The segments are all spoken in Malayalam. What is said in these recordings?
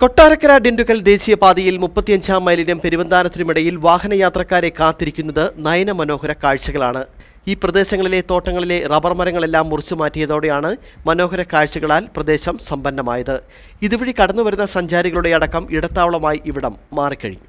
കൊട്ടാരക്കര ഡിണ്ടുക്കൽ ദേശീയപാതയിൽ മുപ്പത്തിയഞ്ചാം മൈലിനും പെരുവന്താനത്തിനുമിടയിൽ വാഹനയാത്രക്കാരെ കാത്തിരിക്കുന്നത് നയനമനോഹര കാഴ്ചകളാണ്. ഈ പ്രദേശങ്ങളിലെ തോട്ടങ്ങളിലെ റബ്ബർ മരങ്ങളെല്ലാം മുറിച്ചു മാറ്റിയതോടെയാണ് മനോഹര കാഴ്ചകളാൽ പ്രദേശം സമ്പന്നമായത്. ഇതുവഴി കടന്നുവരുന്ന സഞ്ചാരികളുടെ അടക്കം ഇടത്താവളമായി ഇവിടം മാറിക്കഴിഞ്ഞു.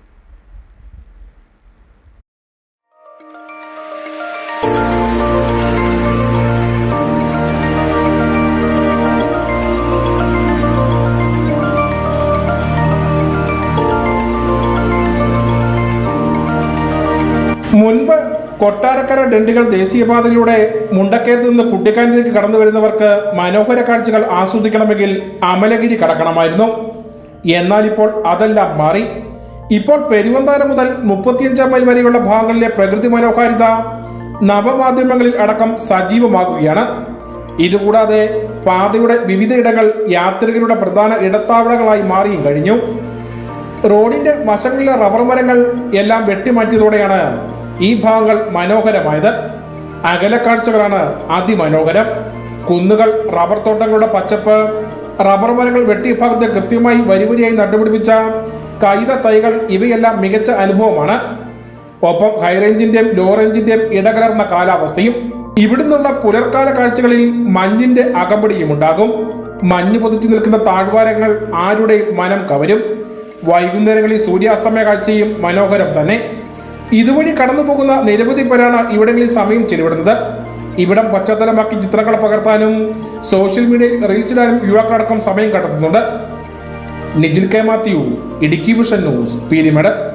മുൻപ് കൊട്ടാരക്കര ഡണ്ടികൾ ദേശീയപാതയിലൂടെ മുണ്ടക്കയത്ത് നിന്ന് കുട്ടിക്കാനത്തേക്ക് കടന്നു വരുന്നവർക്ക് മനോഹര കാഴ്ചകൾ ആസ്വദിക്കണമെങ്കിൽ അമലഗിരി കടക്കണമായിരുന്നു. എന്നാൽ ഇപ്പോൾ അതെല്ലാം മാറി. ഇപ്പോൾ പെരുവന്താനം മുതൽ മുപ്പത്തിയഞ്ചാം മൈൽ വരെയുള്ള ഭാഗങ്ങളിലെ പ്രകൃതി മനോഹാരിത നവമാധ്യമങ്ങളിൽ അടക്കം സജീവമാകുകയാണ്. ഇതുകൂടാതെ പാതയുടെ വിവിധയിടങ്ങൾ യാത്രികരുടെ പ്രധാന ഇടത്താവളങ്ങളായി മാറിയും കഴിഞ്ഞു. റോഡിന്റെ വശങ്ങളിലെ റബ്ബർ മരങ്ങൾ എല്ലാം വെട്ടിമാറ്റിയതോടെയാണ് ഈ ഭാഗങ്ങൾ മനോഹരമായത് അകലക്കാഴ്ചകളാണ്. അതിമനോഹരം. കുന്നുകൾ റബ്ബർ തോട്ടങ്ങളുടെ പച്ചപ്പ് റബ്ബർ മരങ്ങൾ വെട്ടിയ ഭാഗത്ത് കൃത്യമായി വരിവരിയായി നട്ടുപിടിപ്പിച്ച കൈത തൈകൾ ഇവയെല്ലാം മികച്ച അനുഭവമാണ്. ഒപ്പം ഹൈറേഞ്ചിന്റെയും ലോ റേഞ്ചിന്റെയും ഇടകലർന്ന കാലാവസ്ഥയും ഇവിടുന്നുള്ള പുലർക്കാല കാഴ്ചകളിൽ മഞ്ഞിന്റെ അകമ്പടിയും ഉണ്ടാകും. മഞ്ഞ് പൊതിച്ചു നിൽക്കുന്ന താഴ്വാരങ്ങൾ ആരുടെയും മനം കവരും. വൈകുന്നേരങ്ങളിൽ സൂര്യാസ്തമയ കാഴ്ചയും മനോഹരം തന്നെ. ഇതുവഴി കടന്നു പോകുന്ന നിരവധി പേരാണ് ഇവിടങ്ങളിൽ സമയം ചെലവിടുന്നത്. ഇവിടം പശ്ചാത്തലമാക്കി ചിത്രങ്ങൾ പകർത്താനും സോഷ്യൽ മീഡിയയിൽ റീൽസ് റീൽസിടാനും യുവാക്കളടക്കം സമയം കണ്ടെത്തുന്നുണ്ട്. Nijil K Mathew Idukki vision news Peermade.